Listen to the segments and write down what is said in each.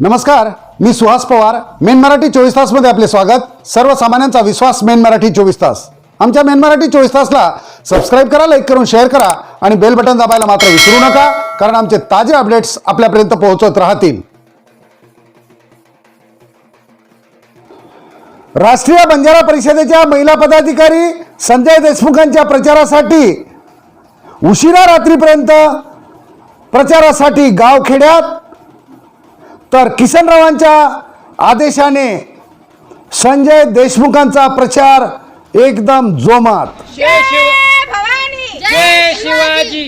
नमस्कार मी सुहास पवार. मेन मराठी चोवीस तासमध्ये आपले स्वागत. सर्वसामान्यांचा विश्वास मेन मराठी चोवीस तास. आमच्या मेन मराठी चोवीस तासला सबस्क्राईब करा लाईक करून शेअर करा आणि बेल बटन दाबायला मात्र विसरू नका कारण आमचे ताजे अपडेट्स आपल्यापर्यंत पोहोचत राहतील. राष्ट्रीय बंजारा परिषदेच्या महिला पदाधिकारी संजय देशमुखांच्या प्रचारासाठी उशिरा रात्रीपर्यंत प्रचारासाठी गावखेड्यात तर किसनरावांच्या आदेशाने संजय देशमुखांचा प्रचार एकदम जोमात. जय शिव जय भवानी! जय शिवाजी!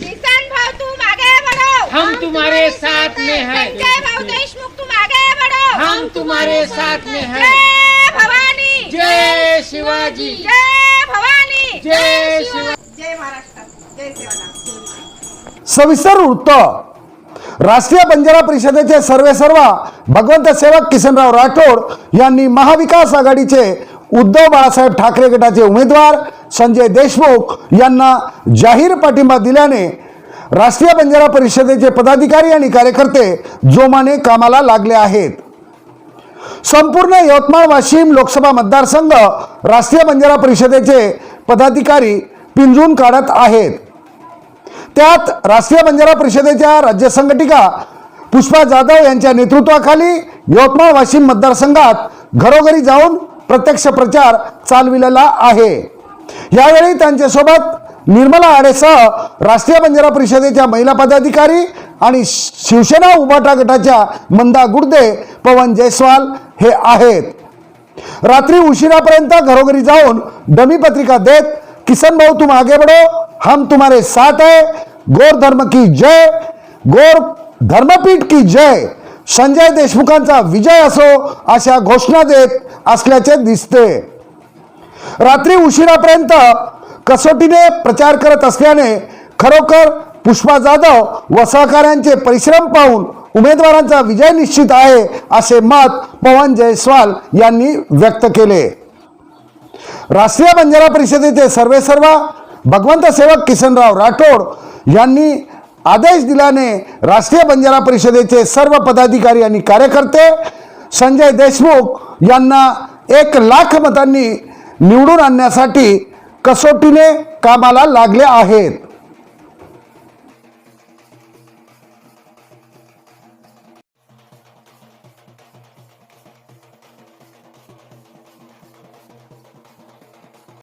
किसान भाव तुम आगे बढ़ो हम तुम्हारे साथ में हैं। संजय भाव देशमुख तुम आगे बढ़ो हम तुम्हारे साथ में हैं। जय भवानी! जय शिवाजी! जय भवानी! जय शिवा जय महाराष्ट्र! जय सेवालाल! सविस्तर वृत्त राष्ट्रीय बंजारा परिषदेचे सर्वे सर्वा भगवंत सेवक किसनराव राठोड यांनी महाविकास आघाडीचे उद्धव बाळासाहेब ठाकरे गटाचे उमेदवार संजय देशमुख यांना जाहीर पाठिंबा दिल्याने राष्ट्रीय बंजारा परिषदेचे पदाधिकारी आणि कार्यकर्ते जोमाने कामाला लागले आहेत. संपूर्ण यवतमाळ वाशिम लोकसभा मतदारसंघ राष्ट्रीय बंजारा परिषदेचे पदाधिकारी पिंजून काढत आहेत. त्यात राष्ट्रीय बंजारा परिषदेच्या राज्य संघटिका पुष्पा जाधव यांच्या नेतृत्वाखाली यवतमाळ वाशिम मतदारसंघात घरोघरी जाऊन प्रत्यक्ष प्रचार चालविलेला आहे. यावेळी त्यांच्यासोबत निर्मला आडेसह राष्ट्रीय बंजारा परिषदेच्या महिला पदाधिकारी आणि शिवसेना उभाटा गटाच्या मंदा गुर्दे पवन जयस्वाल हे आहेत. रात्री उशिरापर्यंत घरोघरी जाऊन डमी पत्रिका देत किसन भाऊ तुम आगे बढ़ो हम तुम्हारे साथ है। गोर धर्म की जय। गोर धर्मपीठ की जय। संजय देशमुखांचा विजय असो अशा घोषणा देत असल्याचे दिसते. रात्री उशिरापर्यंत कसोटीने प्रचार करत असल्याने खरोखर पुष्पा जाधव व सहकाऱ्यांचे परिश्रम पाहून उमेदवारांचा विजय निश्चित आहे असे मत पवन जयस्वाल यांनी व्यक्त केले. राष्ट्रीय बंजारा परिषदेचे सर्वे सर्वा भगवंत सेवक किसनराव राठोड यांनी आदेश दिल्याने राष्ट्रीय बंजारा परिषदेचे सर्व पदाधिकारी आणि कार्यकर्ते संजय देशमुख यांना एक लाख मतांनी निवडून आणण्यासाठी कसोटीने कामाला लागले आहेत.